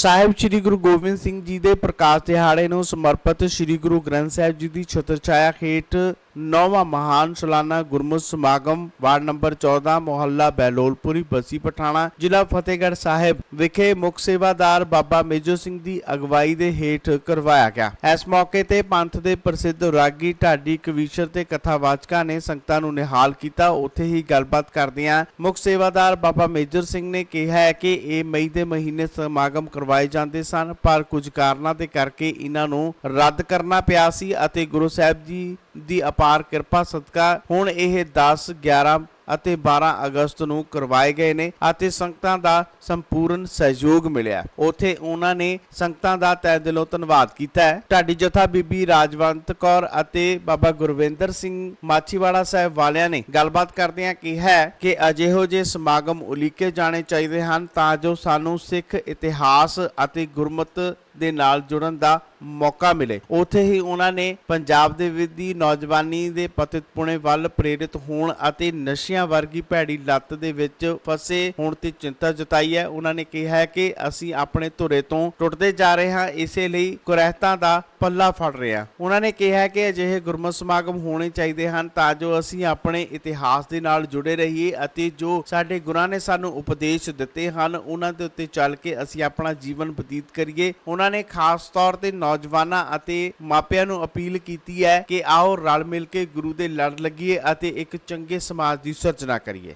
ਸਾਹਿਬ ਸ੍ਰੀ ਗੁਰੂ ਗੋਬਿੰਦ ਸਿੰਘ ਜੀ ਦੇ ਪ੍ਰਕਾਸ਼ ਦਿਹਾੜੇ ਨੂੰ ਸਮਰਪਿਤ ਸ੍ਰੀ ਗੁਰੂ ਗ੍ਰੰਥ ਸਾਹਿਬ ਜੀ ਦੀ ਛਤਰ ਛਾਇਆ ਹੇਠ ਨੌਵਾਂ ਮਹਾਨ ਸਾਲਾਨਾ ਗੁਰਮੁਖ ਸਮਾਗਮ ਵਾਰਡ ਨੰਬਰ 14 ਮੁਹੱਲਾ ਬੈਲੋਲਪੁਰੀ, ਬਸੀ ਪਠਾਣਾ, ਜ਼ਿਲ੍ਹਾ ਫਤਿਹਗੜ੍ਹ ਸਾਹਿਬ ਵਿਖੇ ਮੁੱਖ ਸੇਵਾਦਾਰ ਬਾਬਾ ਮੇਜੋ ਸਿੰਘ ਦੀ ਅਗਵਾਈ ਦੇ ਹੇਠ ਕਰਵਾਇਆ ਗਿਆ। ਇਸ ਮੌਕੇ ਤੇ ਪੰਥ ਦੇ ਪ੍ਰਸਿੱਧ ਰਾਗੀ ਢਾਡੀ ਕਵੀਸ਼ਰ ਤੇ ਕਥਾਵਾਚਕਾਂ ਨੇ ਸੰਗਤਾਂ ਨੂੰ ਨਿਹਾਲ ਕੀਤਾ। ਉੱਥੇ ਹੀ ਗੱਲਬਾਤ ਕਰਦਿਆਂ ਮੁੱਖ ਸੇਵਾਦਾਰ ਬਾਬਾ ਮੇਜਰ ਸਿੰਘ ਨੇ ਕਿਹਾ ਹੈ ਕਿ ਇਹ ਮਈ ਦੇ ਮਹੀਨੇ ਸਮਾਗਮ ਕਰਵਾਏ ਜਾਂਦੇ ਸਨ, ਪਰ ਕੁਝ ਕਾਰਨਾਂ ਦੇ ਕਰਕੇ ਇਹਨਾਂ ਨੂੰ ਰੱਦ ਕਰਨਾ ਪਿਆ ਸੀ ਅਤੇ ਗੁਰੂ ਸਾਹਿਬ ਜੀ ਦੀ ਅਪਾਰ ਕਿਰਪਾ ਸਦਕਾ ਹੁਣ ਇਹ 10 11 ਅਤੇ 12 ਅਗਸਤ ਨੂੰ ਕਰਵਾਏ ਗਏ ਨੇ ਅਤੇ ਸੰਗਤਾਂ ਦਾ ਸੰਪੂਰਨ ਸਹਿਯੋਗ ਮਿਲਿਆ। ਉਥੇ ਉਹਨਾਂ ਨੇ ਸੰਗਤਾਂ ਦਾ ਤਹਿ ਦਿਲੋਂ ਧੰਨਵਾਦ ਕੀਤਾ ਹੈ। ਢਾਡੀ ਜਥਾ ਬੀਬੀ ਰਾਜਵੰਤ ਕੌਰ ਅਤੇ ਬਾਬਾ ਗੁਰਵਿੰਦਰ ਸਿੰਘ ਮਾਛੀਵਾੜਾ ਸਾਹਿਬ ਵਾਲਿਆਂ ਨੇ ਗੱਲਬਾਤ ਕਰਦਿਆਂ ਕਿਹਾ ਕਿ ਅਜਿਹੋ ਜੇ ਸਮਾਗਮ ਉਲੀਕੇ ਜਾਣੇ ਚਾਹੀਦੇ ਹਨ ਤਾਂ ਜੋ ਸਾਨੂੰ ਸਿੱਖ ਇਤਿਹਾਸ ਅਤੇ ਗੁਰਮਤ ਦੇ ਨਾਲ ਜੁੜਨ ਦਾ ਮੌਕਾ ਮਿਲੇ। ਉੱਥੇ ਹੀ ਉਹਨਾਂ ਨੇ ਪੰਜਾਬ ਦੇ ਵਿੱਚ ਨੌਜਵਾਨੀ ਦੇ ਪਤਿਤ ਪੁਣੇ ਵੱਲ ਪ੍ਰੇਰਿਤ ਹੋਣ ਅਤੇ ਨਸ਼ਿਆਂ ਵਰਗੀ ਭੈੜੀ ਲੱਤ ਦੇ ਵਿੱਚ ਫਸੇ ਹੋਣ ਤੇ ਚਿੰਤਾ ਜਤਾਈ ਹੈ। ਉਹਨਾਂ ਨੇ ਕਿਹਾ ਹੈ ਕਿ ਅਸੀਂ ਆਪਣੇ ਧੁਰੇ ਤੋਂ ਟੁੱਟਦੇ ਜਾ ਰਹੇ ਹਾਂ, ਇਸੇ ਲਈ ਕੁਰਹਿਤਾਂ ਦਾ ਪੱਲਾ ਫੜ ਰਹੇ ਹਾਂ। ਉਹਨਾਂ ਨੇ ਕਿਹਾ ਕਿ ਅਜਿਹੇ ਗੁਰਮਤਿ ਸਮਾਗਮ ਹੋਣੇ ਚਾਹੀਦੇ ਹਨ ਤਾਂ ਜੋ ਅਸੀਂ ਆਪਣੇ ਇਤਿਹਾਸ ਦੇ ਨਾਲ ਜੁੜੇ ਰਹੀਏ ਅਤੇ ਜੋ ਸਾਡੇ ਗੁਰਾਂ ਨੇ ਸਾਨੂੰ ਉਪਦੇਸ਼ ਦਿੱਤੇ ਹਨ, ਉਹਨਾਂ ਦੇ ਉੱਤੇ ਚੱਲ ਕੇ ਅਸੀਂ ਆਪਣਾ ਜੀਵਨ ਬਤੀਤ ਕਰੀਏ। ਉਹਨਾਂ ਨੇ ਖਾਸ ਤੌਰ ਤੇ ਨੌਜਵਾਨਾਂ ਅਤੇ ਮਾਪਿਆਂ ਨੂੰ ਅਪੀਲ ਕੀਤੀ ਹੈ ਕਿ ਆਓ ਰਲ ਮਿਲ ਕੇ ਗੁਰੂ ਦੇ ਲੜ ਲੱਗੀਏ ਅਤੇ ਇੱਕ ਚੰਗੇ ਸਮਾਜ ਦੀ ਸਿਰਜਣਾ ਕਰੀਏ।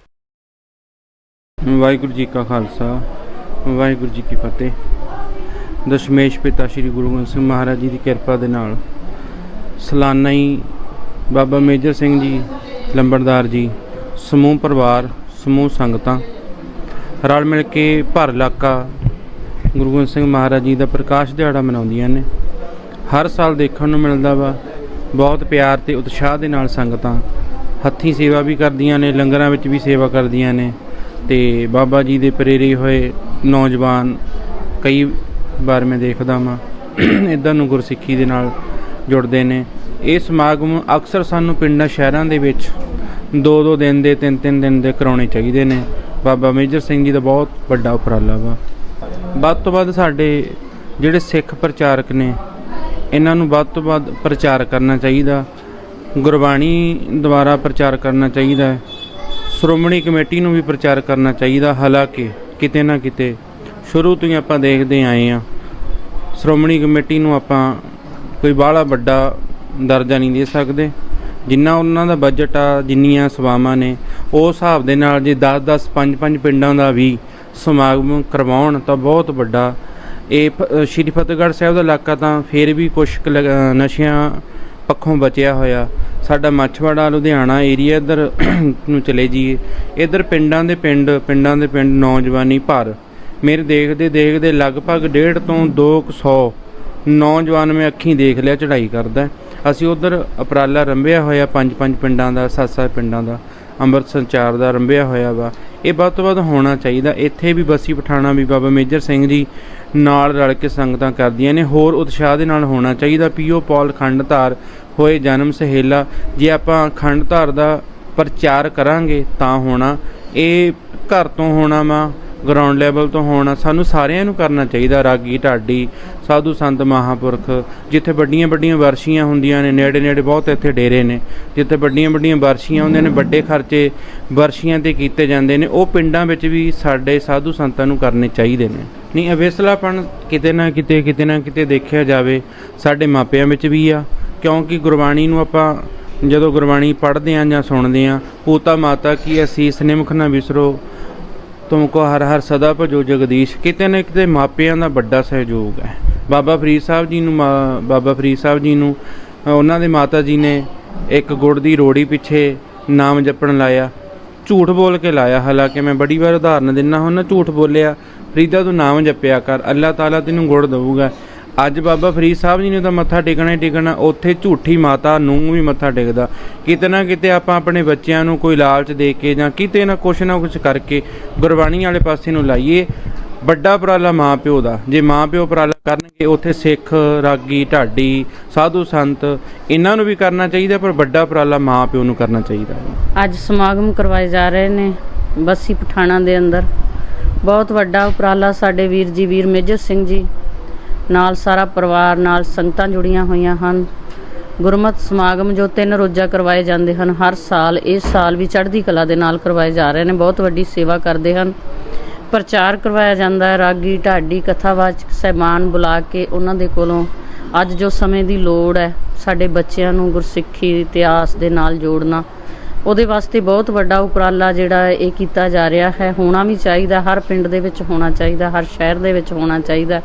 ਵਾਹਿਗੁਰੂ ਜੀ ਕਾ ਖਾਲਸਾ, ਵਾਹਿਗੁਰੂ ਜੀ ਕੀ ਫਤਿਹ। ਦਸ਼ਮੇਸ਼ ਪਿਤਾ ਸ੍ਰੀ ਗੁਰੂ ਗੋਬਿੰਦ ਸਿੰਘ ਮਹਾਰਾਜ ਜੀ ਦੀ ਕਿਰਪਾ ਦੇ ਨਾਲ ਸਲਾਨਾ ਹੀ ਬਾਬਾ ਮੇਜਰ ਸਿੰਘ ਜੀ, ਲੰਬੜਦਾਰ ਜੀ, ਸਮੂਹ ਪਰਿਵਾਰ, ਸਮੂਹ ਸੰਗਤਾਂ ਰਲ ਮਿਲ ਕੇ ਭਰ ਇਲਾਕਾ ਗੁਰੂ ਗੋਬਿੰਦ ਸਿੰਘ ਮਹਾਰਾਜ ਜੀ ਦਾ ਪ੍ਰਕਾਸ਼ ਦਿਹਾੜਾ ਮਨਾਉਂਦੀਆਂ ਨੇ। ਹਰ ਸਾਲ ਦੇਖਣ ਨੂੰ ਮਿਲਦਾ ਵਾ, ਬਹੁਤ ਪਿਆਰ ਤੇ ਉਤਸ਼ਾਹ ਦੇ ਨਾਲ ਸੰਗਤਾਂ ਹੱਥੀਂ ਸੇਵਾ ਵੀ ਕਰਦੀਆਂ ਨੇ, ਲੰਗਰਾਂ ਵਿੱਚ ਵੀ ਸੇਵਾ ਕਰਦੀਆਂ ਨੇ ਤੇ ਬਾਬਾ ਜੀ ਦੇ ਪ੍ਰੇਰੇ ਹੋਏ ਨੌਜਵਾਨ ਕਈ ਵਾਰ ਮੈਂ ਦੇਖਦਾ ਵਾਂ ਇਦਾਂ ਨੂੰ ਗੁਰਸਿੱਖੀ ਦੇ ਨਾਲ ਜੁੜਦੇ ਨੇ। ਇਹ ਸਮਾਗਮ ਅਕਸਰ ਸਾਨੂੰ ਪਿੰਡਾਂ, ਸ਼ਹਿਰਾਂ ਦੇ ਵਿੱਚ ਦੋ ਦੋ ਦਿਨ ਦੇ, ਤਿੰਨ ਤਿੰਨ ਦਿਨ ਦੇ ਕਰਾਉਣੇ ਚਾਹੀਦੇ ਨੇ। ਬਾਬਾ ਮੇਜਰ ਸਿੰਘ ਜੀ ਦਾ ਬਹੁਤ ਵੱਡਾ ਉਪਰਾਲਾ ਵਾ। ਵੱਧ ਤੋਂ ਵੱਧ ਸਾਡੇ ਜਿਹੜੇ ਸਿੱਖ ਪ੍ਰਚਾਰਕ ਨੇ, ਇਹਨਾਂ ਨੂੰ ਵੱਧ ਤੋਂ ਵੱਧ ਪ੍ਰਚਾਰ ਕਰਨਾ ਚਾਹੀਦਾ। ਗੁਰਬਾਣੀ ਦੁਆਰਾ ਪ੍ਰਚਾਰ ਕਰਨਾ ਚਾਹੀਦਾ ਹੈ। ਸ਼੍ਰੋਮਣੀ ਕਮੇਟੀ ਨੂੰ ਵੀ ਪ੍ਰਚਾਰ ਕਰਨਾ ਚਾਹੀਦਾ, ਹਾਲਾਂਕਿ ਕਿਤੇ ਨਾ ਕਿਤੇ ਸ਼ੁਰੂ ਤੋਂ ਹੀ ਆਪਾਂ ਦੇਖਦੇ ਆਏ ਆ ਸ਼੍ਰੋਮਣੀ ਕਮੇਟੀ ਨੂੰ ਆਪਾਂ ਕੋਈ ਬਾਹਲਾ ਵੱਡਾ ਦਰਜਾ ਨਹੀਂ ਦੇ ਸਕਦੇ। ਜਿੰਨਾ ਉਹਨਾਂ ਦਾ ਬਜਟ ਆ, ਜਿੰਨੀਆਂ ਸੇਵਾਵਾਂ ਨੇ ਉਹ ਹਿਸਾਬ ਦੇ ਨਾਲ ਜੇ 10 10 5 5 ਪਿੰਡਾਂ ਦਾ ਵੀ ਸਮਾਗਮ ਕਰਵਾਉਣ ਤਾਂ ਬਹੁਤ ਵੱਡਾ। ਇਹ ਫ- ਸ਼੍ਰੀ ਫਤਿਹਗੜ੍ਹ ਸਾਹਿਬ ਦਾ ਇਲਾਕਾ ਤਾਂ ਫੇਰ ਵੀ ਕੁਝ ਨਸ਼ਿਆਂ ਪੱਖੋਂ ਬਚਿਆ ਹੋਇਆ। ਸਾਡਾ ਮੱਛਵਾੜਾ, ਲੁਧਿਆਣਾ ਏਰੀਆ ਇੱਧਰ ਨੂੰ ਚਲੇ ਜਾਈਏ। ਇੱਧਰ ਪਿੰਡਾਂ ਦੇ ਪਿੰਡ, ਪਿੰਡਾਂ ਦੇ ਪਿੰਡ ਨੌਜਵਾਨੀ ਭਰ। ਮੇਰੇ ਦੇਖਦੇ ਦੇਖਦੇ ਲਗਭਗ 1.5 ਤੋਂ 200 ਨੌਜਵਾਨ ਮੈਂ ਅੱਖੀਂ ਦੇਖ ਲਿਆ, ਚੜ੍ਹਾਈ ਕਰਦਾ। ਅਸੀਂ ਉਧਰ ਉਪਰਾਲਾ ਰੰਭਿਆ ਹੋਇਆ ਪੰਜ ਪੰਜ ਪਿੰਡਾਂ ਦਾ ਸੱਤ ਸੱਤ ਪਿੰਡਾਂ ਦਾ। ਅੰਮ੍ਰਿਤ ਸੰਚਾਰ ਦਾ ਰੰਭਿਆ ਹੋਇਆ ਵਾ। ਇਹ ਵੱਧ ਤੋਂ ਵੱਧ ਹੋਣਾ ਚਾਹੀਦਾ। ਇੱਥੇ ਵੀ ਬਸੀ ਪਠਾਣਾ ਵੀ ਬਾਬਾ ਮੇਜਰ ਸਿੰਘ ਜੀ ਨਾਲ ਰਲ ਕੇ ਸੰਗਤਾਂ ਕਰਦੀਆਂ ਨੇ। ਹੋਰ ਉਤਸ਼ਾਹ ਦੇ ਨਾਲ ਹੋਣਾ ਚਾਹੀਦਾ। ਪੀਓ ਪੌਲ ਖੰਡ ਧਾਰ ਹੋਏ ਜਨਮ ਸਹੇਲਾ। ਜੇ ਆਪਾਂ ਖੰਡ ਧਾਰ ਦਾ ਪ੍ਰਚਾਰ ਕਰਾਂਗੇ ਤਾਂ ਹੋਣਾ। ਇਹ ਘਰ ਤੋਂ ਹੋਣਾ ਵਾ। ਗਰਾਊਂਡ ਲੈਵਲ ਤੋਂ ਹੋਣਾ, ਸਾਨੂੰ ਸਾਰਿਆਂ ਨੂੰ ਕਰਨਾ ਚਾਹੀਦਾ ਰਾਗੀ, ਢਾਡੀ, ਸਾਧੂ ਸੰਤ ਮਹਾਪੁਰਖ, ਜਿੱਥੇ ਵੱਡੀਆਂ ਵੱਡੀਆਂ ਵਰਸ਼ੀਆਂ ਹੁੰਦੀਆਂ ਨੇ, ਨੇੜੇ ਨੇੜੇ ਬਹੁਤ ਇੱਥੇ ਡੇਰੇ ਨੇ, ਜਿੱਥੇ ਵੱਡੀਆਂ ਵੱਡੀਆਂ ਵਰਸ਼ੀਆਂ ਹੁੰਦੀਆਂ ਨੇ, ਵੱਡੇ ਖਰਚੇ ਵਰਸ਼ੀਆਂ ਤੇ ਕੀਤੇ ਜਾਂਦੇ ਨੇ, ਉਹ ਪਿੰਡਾਂ ਵਿੱਚ ਵੀ ਸਾਡੇ ਸਾਧੂ ਸੰਤਾਂ ਨੂੰ ਕਰਨੇ ਚਾਹੀਦੇ ਨੇ। ਨਹੀਂ ਅਵੇਸਲਾਪਣ ਕਿਤੇ ਨਾ ਕਿਤੇ ਕਿਤੇ ਨਾ ਕਿਤੇ ਦੇਖਿਆ ਜਾਵੇ, ਸਾਡੇ ਮਾਪਿਆਂ ਵਿੱਚ ਵੀ ਆ, ਕਿਉਂਕਿ ਗੁਰਬਾਣੀ ਨੂੰ ਆਪਾਂ ਜਦੋਂ ਗੁਰਬਾਣੀ ਪੜ੍ਹਦੇ ਆਂ ਜਾਂ ਸੁਣਦੇ ਆਂ, ਪੋਤਾ ਮਾਤਾ ਕੀ ਅਸੀਸ ਨਿਮਖ ਨਾ ਵਿਸਰੋ ਤੁਮਕੋ ਹਰ ਹਰ ਸਦਾ ਭਜੋ ਜਗਦੀਸ਼। ਕਿਤੇ ਨਾ ਕਿਤੇ ਮਾਪਿਆਂ ਦਾ ਵੱਡਾ ਸਹਿਯੋਗ ਹੈ। ਬਾਬਾ ਫਰੀਦ ਸਾਹਿਬ ਜੀ ਨੂੰ ਮਾ- ਬਾਬਾ ਫਰੀਦ ਸਾਹਿਬ ਜੀ ਨੂੰ ਉਹਨਾਂ ਦੇ ਮਾਤਾ ਜੀ ਨੇ ਇੱਕ ਗੁੜ ਦੀ ਰੋੜੀ ਪਿੱਛੇ ਨਾਮ ਜਪਣ ਲਾਇਆ। ਝੂਠ ਬੋਲ ਕੇ ਲਾਇਆ। ਹਾਲਾਂਕਿ ਮੈਂ ਬੜੀ ਵਾਰ ਉਦਾਹਰਨ ਦਿੰਨਾ ਹੁਣ ਝੂਠ ਬੋਲਿਆ। ਫਰੀਦਾ ਤੂੰ ਨਾਮ ਜਪਿਆ ਕਰ। ਅੱਲਾਹ ਤਾਲਾ ਤੈਨੂੰ ਗੁੜ ਦੇਊਗਾ। ਅੱਜ ਬਾਬਾ ਫਰੀਦ ਸਾਹਿਬ ਜੀ ਨੇ ਤਾਂ ਮੱਥਾ ਟੇਕਣਾ ਹੀ ਟੇਕਣਾ, ਉੱਥੇ ਝੂਠੀ ਮਾਤਾ ਨੂੰ ਵੀ ਮੱਥਾ ਟੇਕਦਾ। ਕਿਤੇ ਨਾ ਕਿਤੇ ਆਪਾਂ ਆਪਣੇ ਬੱਚਿਆਂ ਨੂੰ ਕੋਈ ਲਾਲਚ ਦੇ ਕੇ ਜਾਂ ਕਿਤੇ ਨਾ ਕੁਛ ਨਾ ਕੁਛ ਕਰਕੇ ਗੁਰਬਾਣੀ ਵਾਲੇ ਪਾਸੇ ਨੂੰ ਲਾਈਏ, ਵੱਡਾ ਉਪਰਾਲਾ ਮਾਂ ਪਿਓ ਦਾ। ਜੇ ਮਾਂ ਪਿਓ ਉਪਰਾਲਾ ਕਰਨਗੇ, ਉੱਥੇ ਸਿੱਖ, ਰਾਗੀ, ਢਾਡੀ, ਸਾਧੂ ਸੰਤ, ਇਹਨਾਂ ਨੂੰ ਵੀ ਕਰਨਾ ਚਾਹੀਦਾ, ਪਰ ਵੱਡਾ ਉਪਰਾਲਾ ਮਾਂ ਪਿਓ ਨੂੰ ਕਰਨਾ ਚਾਹੀਦਾ ਅੱਜ ਸਮਾਗਮ ਕਰਵਾਏ ਜਾ ਰਹੇ ਨੇ ਬੱਸੀ ਪਠਾਣਾ ਦੇ ਅੰਦਰ। ਬਹੁਤ ਵੱਡਾ ਉਪਰਾਲਾ ਸਾਡੇ ਵੀਰ ਜੀ, ਵੀਰ ਮੇਜਰ ਸਿੰਘ ਜੀ ਨਾਲ ਸਾਰਾ ਪਰਿਵਾਰ ਨਾਲ ਸੰਗਤਾਂ ਜੁੜੀਆਂ ਹੋਈਆਂ ਹਨ। ਗੁਰਮਤ ਸਮਾਗਮ ਜੋ ਤਿੰਨ ਰੋਜ਼ਾ ਕਰਵਾਏ ਜਾਂਦੇ ਹਨ, ਹਰ ਸਾਲ ਇਸ ਸਾਲ ਵੀ ਚੜ੍ਹਦੀ ਕਲਾ ਦੇ ਨਾਲ ਕਰਵਾਏ ਜਾ ਰਹੇ ਨੇ, ਬਹੁਤ ਵੱਡੀ ਸੇਵਾ ਕਰਦੇ ਹਨ। ਪ੍ਰਚਾਰ ਕਰਵਾਇਆ ਜਾਂਦਾ ਹੈ, ਰਾਗੀ, ਢਾਡੀ, ਕਥਾਵਾਚਕ, ਸਹਿਬਾਨ ਬੁਲਾ ਕੇ ਉਹਨਾਂ ਦੇ ਕੋਲੋਂ ਅੱਜ ਜੋ ਸਮੇਂ ਦੀ ਲੋੜ ਹੈ, ਸਾਡੇ ਬੱਚਿਆਂ ਨੂੰ ਗੁਰਸਿੱਖੀ ਇਤਿਹਾਸ ਦੇ ਨਾਲ ਜੋੜਨਾ, ਉਹਦੇ ਵਾਸਤੇ ਬਹੁਤ ਵੱਡਾ ਉਪਰਾਲਾ ਜਿਹੜਾ ਹੈ, ਇਹ ਕੀਤਾ ਜਾ ਰਿਹਾ ਹੈ। ਹੋਣਾ ਵੀ ਚਾਹੀਦਾ, ਹਰ ਪਿੰਡ ਦੇ ਵਿੱਚ ਹੋਣਾ ਚਾਹੀਦਾ, ਹਰ ਸ਼ਹਿਰ ਦੇ ਵਿੱਚ ਹੋਣਾ ਚਾਹੀਦਾ।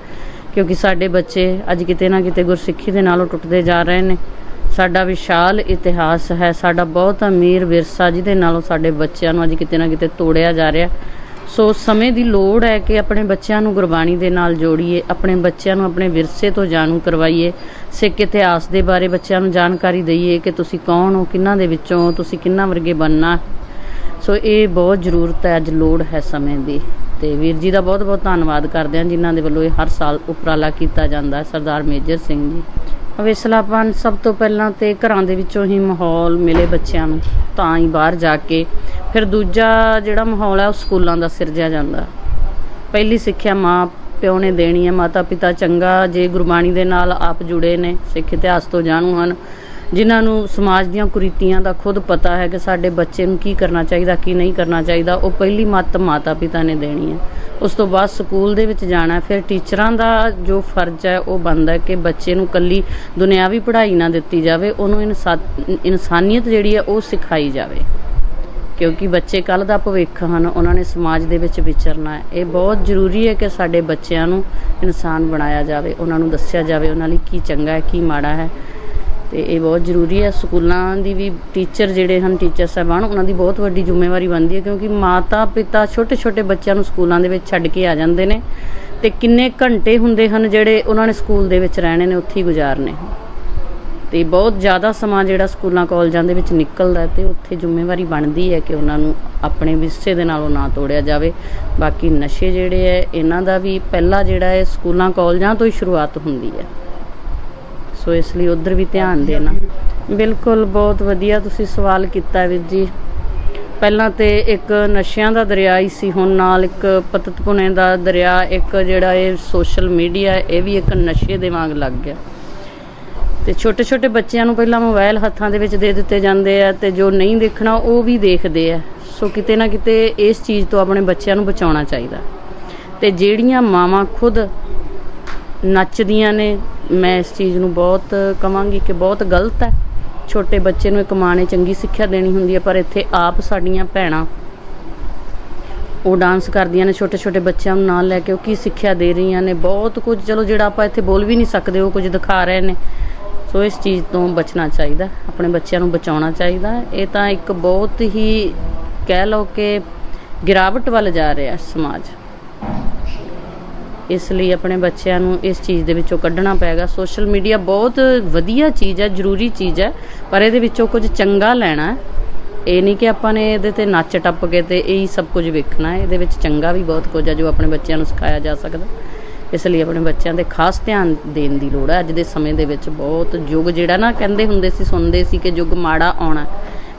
ਕਿਉਂਕਿ ਸਾਡੇ ਬੱਚੇ ਅੱਜ ਕਿਤੇ ਨਾ ਕਿਤੇ ਗੁਰਸਿੱਖੀ ਦੇ ਨਾਲੋਂ ਟੁੱਟਦੇ ਜਾ ਰਹੇ ਨੇ। ਸਾਡਾ ਵਿਸ਼ਾਲ ਇਤਿਹਾਸ ਹੈ। ਸਾਡਾ ਬਹੁਤ ਅਮੀਰ ਵਿਰਸਾ ਜਿਹਦੇ ਨਾਲੋਂ ਸਾਡੇ ਬੱਚਿਆਂ ਨੂੰ ਅੱਜ ਕਿਤੇ ਨਾ ਕਿਤੇ ਤੋੜਿਆ ਜਾ ਰਿਹਾ। ਸੋ ਸਮੇਂ ਦੀ ਲੋੜ ਹੈ ਕਿ ਆਪਣੇ ਬੱਚਿਆਂ ਨੂੰ ਗੁਰਬਾਣੀ ਦੇ ਨਾਲ ਜੋੜੀਏ, ਆਪਣੇ ਬੱਚਿਆਂ ਨੂੰ ਆਪਣੇ ਵਿਰਸੇ ਤੋਂ ਜਾਣੂ ਕਰਵਾਈਏ। ਸਿੱਖ ਇਤਿਹਾਸ ਦੇ ਬਾਰੇ ਬੱਚਿਆਂ ਨੂੰ ਜਾਣਕਾਰੀ ਦਈਏ ਕਿ ਤੁਸੀਂ ਕੌਣ ਹੋ, ਕਿਹਨਾਂ ਦੇ ਵਿੱਚੋਂ ਤੁਸੀਂ ਕਿਹਨਾਂ ਵਰਗੇ ਬਣਨਾ ਸੋ ਇਹ ਬਹੁਤ ਜ਼ਰੂਰਤ ਹੈ, ਅੱਜ ਲੋੜ ਹੈ ਸਮੇਂ ਦੀ। ਤੇ ਵੀਰ ਜੀ ਦਾ ਬਹੁਤ ਬਹੁਤ ਧੰਨਵਾਦ ਕਰਦੇ ਹਾਂ, ਜਿਨ੍ਹਾਂ ਦੇ ਵੱਲੋਂ ਇਹ ਹਰ ਸਾਲ ਉਪਰਾਲਾ ਕੀਤਾ ਜਾਂਦਾ ਹੈ, ਸਰਦਾਰ ਮੇਜਰ ਸਿੰਘ ਜੀ। ਅਵੇਸਲਾਪਨ ਸਭ ਤੋਂ ਪਹਿਲਾਂ ਤੇ ਘਰਾਂ ਦੇ ਵਿੱਚੋਂ ਹੀ ਮਾਹੌਲ ਮਿਲੇ ਬੱਚਿਆਂ ਨੂੰ, ਤਾਂ ਹੀ ਬਾਹਰ ਜਾ ਕੇ। ਫਿਰ ਦੂਜਾ ਜਿਹੜਾ ਮਾਹੌਲ ਹੈ, ਉਹ ਸਕੂਲਾਂ ਦਾ ਸਿਰਜਿਆ ਜਾਂਦਾ। ਪਹਿਲੀ ਸਿੱਖਿਆ ਮਾਂ ਪਿਓ ਨੇ ਦੇਣੀ ਹੈ ਮਾਤਾ ਪਿਤਾ ਚੰਗਾ, ਜੇ ਗੁਰਬਾਣੀ ਦੇ ਨਾਲ ਆਪ ਜੁੜੇ ਨੇ, ਸਿੱਖ ਇਤਿਹਾਸ ਤੋਂ ਜਾਣੂ ਹਨ। ਜਿਨ੍ਹਾਂ ਨੂੰ ਸਮਾਜ ਦੀਆਂ ਕੁਰੀਤੀਆਂ ਦਾ ਖੁਦ ਪਤਾ ਹੈ ਕਿ ਸਾਡੇ ਬੱਚੇ ਨੂੰ ਕੀ ਕਰਨਾ ਚਾਹੀਦਾ, ਕੀ ਨਹੀਂ ਕਰਨਾ ਚਾਹੀਦਾ, ਉਹ ਪਹਿਲੀ ਮੱਤ ਮਾਤਾ ਪਿਤਾ ਨੇ ਦੇਣੀ ਹੈ। ਉਸ ਤੋਂ ਬਾਅਦ ਸਕੂਲ ਦੇ ਵਿੱਚ ਜਾਣਾ ਫਿਰ ਟੀਚਰਾਂ ਦਾ ਜੋ ਫਰਜ਼ ਹੈ, ਉਹ ਬਣਦਾ ਕਿ ਬੱਚੇ ਨੂੰ ਕੱਲੀ ਦੁਨਿਆਵੀ ਪੜ੍ਹਾਈ ਨਾ ਦਿੱਤੀ ਜਾਵੇ, ਉਹਨੂੰ ਇਨਸਾ- ਇਨਸਾਨੀਅਤ ਜਿਹੜੀ ਹੈ, ਉਹ ਸਿਖਾਈ ਜਾਵੇ। ਕਿਉਂਕਿ ਬੱਚੇ ਕੱਲ ਦਾ ਭਵਿੱਖ ਹਨ, ਉਹਨਾਂ ਨੇ ਸਮਾਜ ਦੇ ਵਿੱਚ ਵਿਚਰਨਾ ਹੈ। ਇਹ ਬਹੁਤ ਜ਼ਰੂਰੀ ਹੈ ਕਿ ਸਾਡੇ ਬੱਚਿਆਂ ਨੂੰ ਇਨਸਾਨ ਬਣਾਇਆ ਜਾਵੇ, ਉਹਨਾਂ ਨੂੰ ਦੱਸਿਆ ਜਾਵੇ, ਉਹਨਾਂ ਲਈ ਕੀ ਚੰਗਾ ਹੈ, ਕੀ ਮਾੜਾ ਹੈ। ਤੇ ਇਹ ਬਹੁਤ ਜ਼ਰੂਰੀ ਹੈ। ਸਕੂਲਾਂ ਦੀ ਵੀ ਟੀਚਰ ਜਿਹੜੇ ਹਨ ਟੀਚਰ ਸਾਹਿਬਾਨ, ਉਹਨਾਂ ਦੀ ਬਹੁਤ ਵੱਡੀ ਜ਼ਿੰਮੇਵਾਰੀ ਬਣਦੀ ਹੈ ਕਿਉਂਕਿ ਮਾਤਾ ਪਿਤਾ ਛੋਟੇ ਛੋਟੇ ਬੱਚਿਆਂ ਨੂੰ ਸਕੂਲਾਂ ਦੇ ਵਿੱਚ ਛੱਡ ਕੇ ਆ ਜਾਂਦੇ ਨੇ ਤੇ ਕਿੰਨੇ ਘੰਟੇ ਹੁੰਦੇ ਹਨ ਜਿਹੜੇ ਉਹਨਾਂ ਨੇ ਸਕੂਲ ਦੇ ਵਿੱਚ ਰਹਿਣੇ ਨੇ, ਉੱਥੇ ਹੀ ਗੁਜ਼ਾਰਨੇ। ਤੇ ਬਹੁਤ ਜ਼ਿਆਦਾ ਸਮਾਂ ਜਿਹੜਾ ਸਕੂਲਾਂ, ਕਾਲਜਾਂ ਦੇ ਵਿੱਚ ਨਿਕਲਦਾ ਹੈ ਤੇ ਉੱਥੇ ਜ਼ਿੰਮੇਵਾਰੀ ਬਣਦੀ ਹੈ ਕਿ ਉਹਨਾਂ ਨੂੰ ਆਪਣੇ ਵਿਰਸੇ ਦੇ ਨਾਲੋਂ ਨਾ ਤੋੜਿਆ ਜਾਵੇ। ਬਾਕੀ ਨਸ਼ੇ ਜਿਹੜੇ ਹੈ, ਇਹਨਾਂ ਦਾ ਵੀ ਪਹਿਲਾ ਜਿਹੜਾ ਹੈ, ਸਕੂਲਾਂ, ਕਾਲਜਾਂ ਤੋਂ ਹੀ ਸ਼ੁਰੂਆਤ ਹੁੰਦੀ ਹੈ। ਸੋ ਇਸ ਲਈ ਉਧਰ ਵੀ ਧਿਆਨ ਦੇਣਾ। ਬਿਲਕੁਲ, ਬਹੁਤ ਵਧੀਆ ਤੁਸੀਂ ਸਵਾਲ ਕੀਤਾ ਵੀਰ ਜੀ। ਪਹਿਲਾਂ ਤੇ ਇੱਕ ਨਸ਼ਿਆਂ ਦਾ ਦਰਿਆ ਹੀ ਸੀ, ਹੁਣ ਨਾਲ ਇੱਕ ਪਤਤਪੁਣੇ ਦਾ ਦਰਿਆ, ਇੱਕ ਜਿਹੜਾ ਇਹ ਸੋਸ਼ਲ ਮੀਡੀਆ ਇਹ ਵੀ ਇੱਕ ਨਸ਼ੇ ਦੇ ਵਾਂਗ ਲੱਗ ਗਿਆ। ਤੇ ਛੋਟੇ ਛੋਟੇ ਬੱਚਿਆਂ ਨੂੰ ਪਹਿਲਾਂ ਮੋਬਾਈਲ ਹੱਥਾਂ ਦੇ ਵਿੱਚ ਦੇ ਦਿੱਤੇ ਜਾਂਦੇ ਆ ਤੇ ਜੋ ਨਹੀਂ ਦੇਖਣਾ, ਉਹ ਵੀ ਦੇਖਦੇ ਆ। ਸੋ ਕਿਤੇ ਨਾ ਕਿਤੇ ਇਸ ਚੀਜ਼ ਤੋਂ ਆਪਣੇ ਬੱਚਿਆਂ ਨੂੰ ਬਚਾਉਣਾ ਚਾਹੀਦਾ। ਤੇ ਜਿਹੜੀਆਂ ਮਾਵਾਂ ਖੁਦ ਨੱਚਦੀਆਂ ਨੇ ਮੈਂ ਇਸ ਚੀਜ਼ ਨੂੰ ਬਹੁਤ ਕਵਾਂਗੀ ਕਿ ਬਹੁਤ ਗਲਤ ਹੈ। ਛੋਟੇ ਬੱਚੇ ਨੂੰ ਇੱਕ ਮਾਂ ਨੇ ਚੰਗੀ ਸਿੱਖਿਆ ਦੇਣੀ ਹੁੰਦੀ ਹੈ, ਪਰ ਇੱਥੇ ਆਪ ਸਾਡੀਆਂ ਭੈਣਾਂ ਉਹ ਡਾਂਸ ਕਰਦੀਆਂ ਨੇ ਛੋਟੇ ਛੋਟੇ ਬੱਚਿਆਂ ਨੂੰ ਨਾਲ ਲੈ ਕੇ ਉਹ ਕੀ ਸਿੱਖਿਆ ਦੇ ਰਹੀਆਂ ਨੇ, ਬਹੁਤ ਕੁਝ। ਚਲੋ ਜਿਹੜਾ ਆਪਾਂ ਇੱਥੇ ਬੋਲ ਵੀ ਨਹੀਂ ਸਕਦੇ, ਉਹ ਕੁਝ ਦਿਖਾ ਰਹੇ ਨੇ। ਸੋ ਇਸ ਚੀਜ਼ ਤੋਂ ਬਚਣਾ ਚਾਹੀਦਾ, ਆਪਣੇ ਬੱਚਿਆਂ ਨੂੰ ਬਚਾਉਣਾ ਚਾਹੀਦਾ। ਇਹ ਤਾਂ ਇੱਕ ਬਹੁਤ ਹੀ ਕਹਿ ਲਓ ਕਿ ਗਿਰਾਵਟ ਵੱਲ ਜਾ ਰਿਹਾ ਸਮਾਜ। ਇਸ ਲਈ ਆਪਣੇ ਬੱਚਿਆਂ ਨੂੰ ਇਸ ਚੀਜ਼ ਦੇ ਵਿੱਚੋਂ ਕੱਢਣਾ ਪਏਗਾ। ਸੋਸ਼ਲ ਮੀਡੀਆ ਬਹੁਤ ਵਧੀਆ ਚੀਜ਼ ਹੈ, ਜ਼ਰੂਰੀ ਚੀਜ਼ ਹੈ, ਪਰ ਇਹਦੇ ਵਿੱਚੋਂ ਕੁਝ ਚੰਗਾ ਲੈਣਾ ਇਹ ਨਹੀਂ ਕਿ ਆਪਾਂ ਨੇ ਇਹਦੇ ਤੇ ਨੱਚ ਟੱਪ ਕੇ ਤੇ ਇਹੀ ਸਭ ਕੁਝ ਵੇਖਣਾ ਹੈ। ਇਹਦੇ ਵਿੱਚ ਚੰਗਾ ਵੀ ਬਹੁਤ ਕੁਝ ਹੈ ਜੋ ਆਪਣੇ ਬੱਚਿਆਂ ਨੂੰ ਸਿਖਾਇਆ ਜਾ ਸਕਦਾ। ਇਸ ਲਈ ਆਪਣੇ ਬੱਚਿਆਂ ਤੇ ਖਾਸ ਧਿਆਨ ਦੇਣ ਦੀ ਲੋੜ ਹੈ। ਅੱਜ ਦੇ ਸਮੇਂ ਦੇ ਵਿੱਚ ਬਹੁਤ ਯੁੱਗ ਜਿਹੜਾ ਨਾ ਕਹਿੰਦੇ ਹੁੰਦੇ ਸੀ, ਸੁਣਦੇ ਸੀ ਕਿ ਯੁੱਗ ਮਾੜਾ ਆਉਣਾ,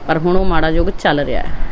ਪਰ ਹੁਣ ਉਹ ਮਾੜਾ ਯੁੱਗ ਚੱਲ ਰਿਹਾ ਹੈ।